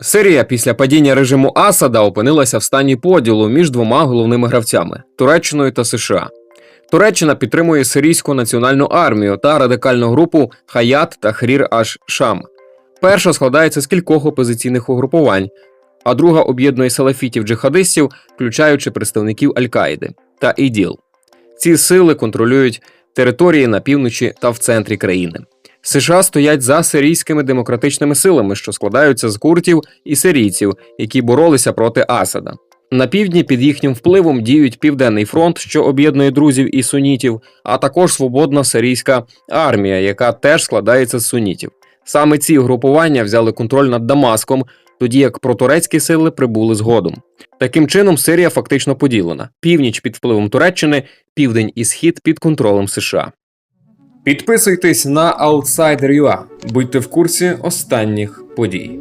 Сирія після падіння режиму Асада опинилася в стані поділу між двома головними гравцями Туреччиною та США. Туреччина підтримує сирійську національну армію та радикальну групу Хаят та Хрір аш Шам. Перша складається з кількох опозиційних угрупувань, а друга об'єднує салафітів-джихадистів, включаючи представників Аль-Каїди та ІДІЛ. Ці сили контролюють території на півночі та в центрі країни. США стоять за сирійськими демократичними силами, що складаються з куртів і сирійців, які боролися проти Асада. На півдні під їхнім впливом діють Південний фронт, що об'єднує друзів і сунітів, а також свободна сирійська армія, яка теж складається з сунітів. Саме ці групування взяли контроль над Дамаском, тоді як протурецькі сили прибули згодом. Таким чином, Сирія фактично поділена: північ під впливом Туреччини, південь і схід під контролем США. Підписуйтесь на Outsider.ua, будьте в курсі останніх подій.